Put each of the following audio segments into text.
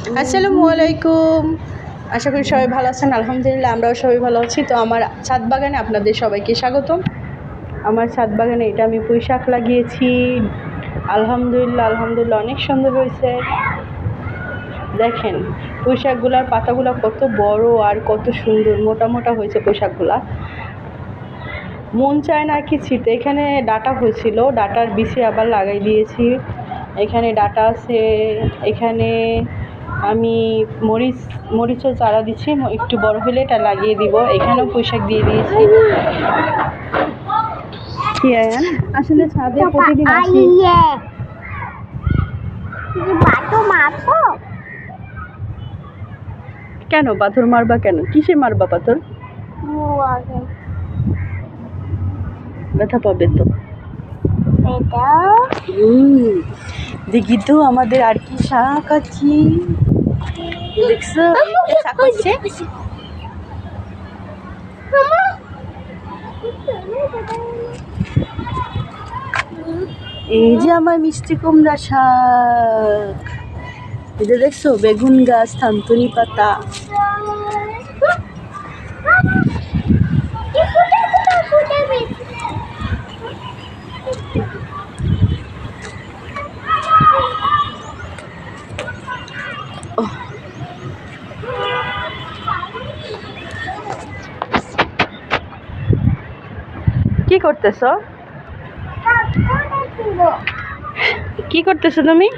আসসালামু আলাইকুম। আশা করি সবাই ভালো আছেন, আলহামদুলিল্লাহ আমরাও সবাই ভালো আছি। তো আমার ছাদ বাগানে আপনাদের সবাইকে স্বাগতম। আমার ছাদ বাগানে এটা আমি পুঁই শাক লাগিয়েছি। আলহামদুলিল্লাহ আলহামদুলিল্লাহ অনেক সুন্দর হয়েছে। দেখেন পুঁই শাকগুলার পাতাগুলো কত বড় আর কত সুন্দর, মোটা মোটা হয়েছে পুঁই শাকগুলা মন চায় না কি ছিটে। এখানে ডাটা হয়েছিল, ডাটার বিষে আবার লাগাই দিয়েছি। এখানে ডাটা আছে, এখানে আমি মরিচ মরিচের চারা দিচ্ছি একটু বড় হলে এটা লাগিয়ে দিব। এখানেও পোশাক দিয়ে দিয়েছি। আসলে ছাদে প্রতিদিন আসি। কেন পাথর মারবা কেন? কিসে মারবা পাথর? ব্যথা পাবে তো। এটা? দেখি তো আমাদের আর কি শাক আছে। দেখছ? এই যে আমার মিষ্টি কুমড়া শাক। এটা দেখছ বেগুন গাছ থানতুনি পাতা। কি করতেছো? কি করতেছো তুমি?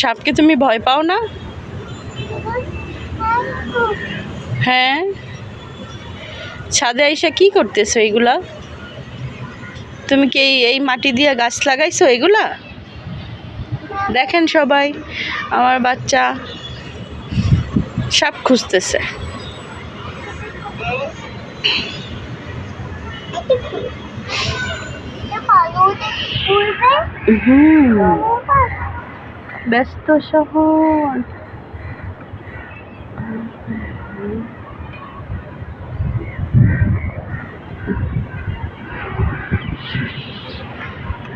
সাপকে তুমি ভয় পাও না? হ্যাঁ। ছাদে আইসা কি করতেছো এইগুলা তুমি কি এই মাটি দিয়ে গাছ লাগাইছো এগুলা? দেখেন সবাই, আমার বাচ্চা সাপ খুঁজতেছে। হুম ব্যস্ত শহর।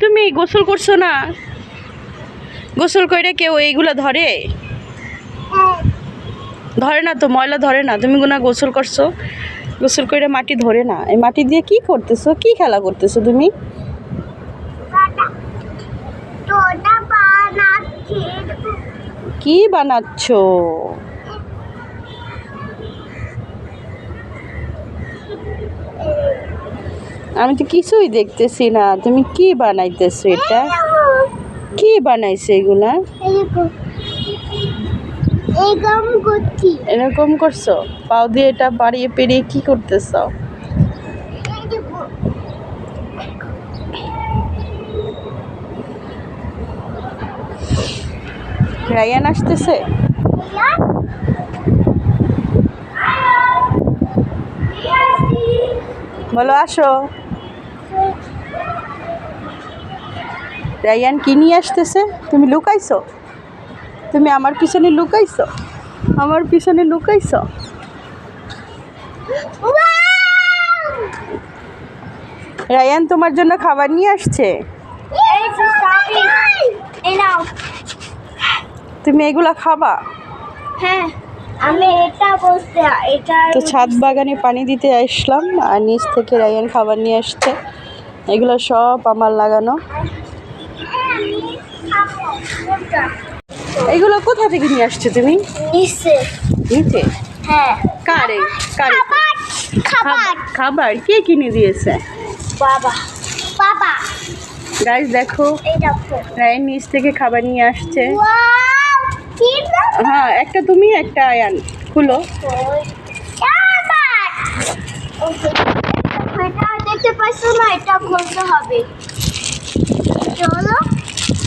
তুমি গোসল করছ না? গোসল করে কেউ এইগুলা ধরে? ধরে না তো ময়লা ধরে না। তুমি গুনা গোসল করছ? গোসল করে মাটি ধরে না। এই মাটি দিয়ে কি করতেছো? কি খেলা করতেছো তুমি? কি বানাচ্ছো? আমি তো কিছুই দেখতেছি না। তুমি কি বানাইতেছো এটা? কি বানাইছে এগুলা? এই গম করছি। এরকম করছ? পাও দিয়ে এটা বাড়িয়ে পেরিয়ে কি করতেছো? রায়ান আসতেছে? বলো, আসো। রায়ান কি নিয়ে আসতেছে? তুমি লুকাইছো? তুমি আমার পিছনে লুকাইছো? আমার পিছনে লুকাইছো? রায়ান তোমার জন্য খাবার নিয়ে আসছে। তুমি এগুলা খাবা? হ্যাঁ আমি এটা বলতে এটা তো ছাদ বাগানে পানি দিতে আসলাম আর নিচ থেকে রায়ান খাবার নিয়ে আসছে। এগুলো সব আমার লাগানো। এগুলো কোথা থেকে নিয়ে আসছো তুমি? নিচে নিচে হ্যাঁ। কারে? কারে? খাবার। খাবার। কে কিনে দিয়েছে? বাবা। বাবা। গাইস দেখো। এই দেখো। রায়ান নিচ থেকে খাবার নিয়ে আসছে। হ্যাঁ একটা তুমি একটা আয়ান। খুলো।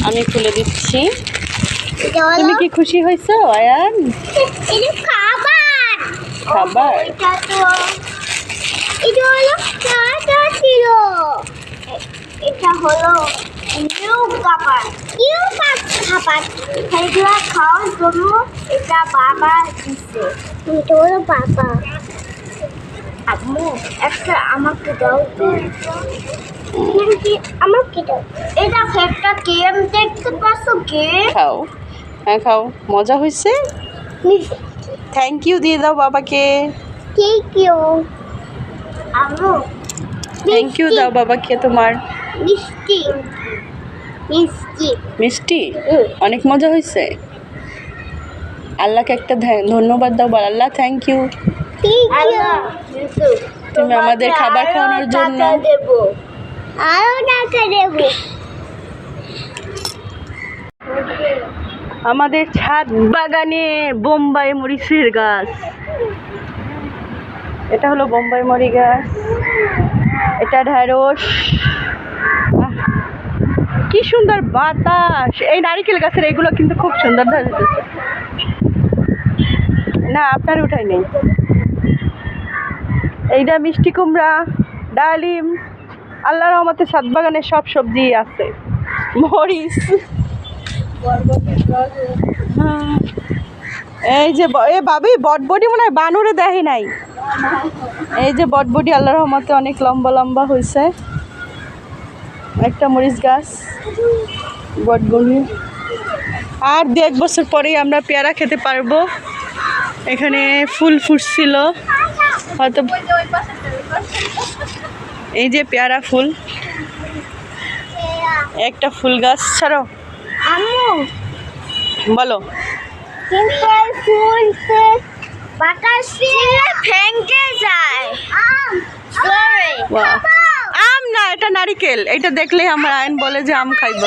আমি খুলে দিচ্ছি। তুমি কি খুশি হয়েছো আয়ান? খাবার। খাবার? এটা তো এটা হলো টাটা ছিল। এটা হলো নিউ খাবার। নিউ খাবার। এগুলো খাওয়ার জন্য এটা বাবা দিচ্ছে এটা হলো বাবা। আম্মু একটা আমাকে দাও আমাকে দাও? এই একটা গেম দেখতে পাচ্ছ গেম খাও। হ্যাঁ খাও। মজা হয়েছে? থ্যাংক ইউ দিয়ে দাও বাবাকে। থ্যাংক ইউ থ্যাংক ইউ দাও বাবাকে তোমার। মিষ্টি। মিষ্টি। মিষ্টি? অনেক মজা হয়েছে? আল্লাহকে একটা ধন্যবাদ দাও বল। আল্লাহ থ্যাংক ইউ তুমি আমাদের খাবার খাওয়ানোর জন্য। আরও টাকা দেব। আমাদের ছাদ বাগানে বোম্বাই মরিচের গাছ। এটা হলো বোম্বাই মরি গাছ। এটা আহ, কি সুন্দর বাতাস। এই নারিকেল গাছের এগুলো কিন্তু খুব সুন্দর না আপনার উঠাই নেই। এইটা মিষ্টি কুমড়া ডালিম। আল্লাহ রহমতে ছাদ বাগানে সব সবজি আছে। মরিচ। হ্যাঁ। এই যে এ বাবি বটবডি মনে হয় বানুরে দেখি নাই। এই যে বটবডি আল্লাহ রহমতে অনেক লম্বা লম্বা হয়েছে একটা মরিচ গাছ বটবডি আর দু এক বছর পরেই আমরা পেয়ারা খেতে পারব। এখানে ফুল ফুটছিল। হয়তো এই যে পেয়ারা ফুল, একটা ফুল গাছ ছাড়ো আম্মু বলো। কিন্তু এই ফুলতে বাতাস দিলে যায়। আম না এটা নারিকেল। এটা দেখলে আমার আইন বলে যে আম খাইব।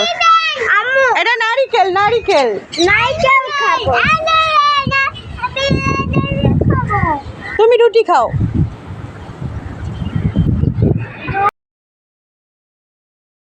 এটা নারিকেল নারিকেল। নাইকেল খাব। তুমি রুটি খাও।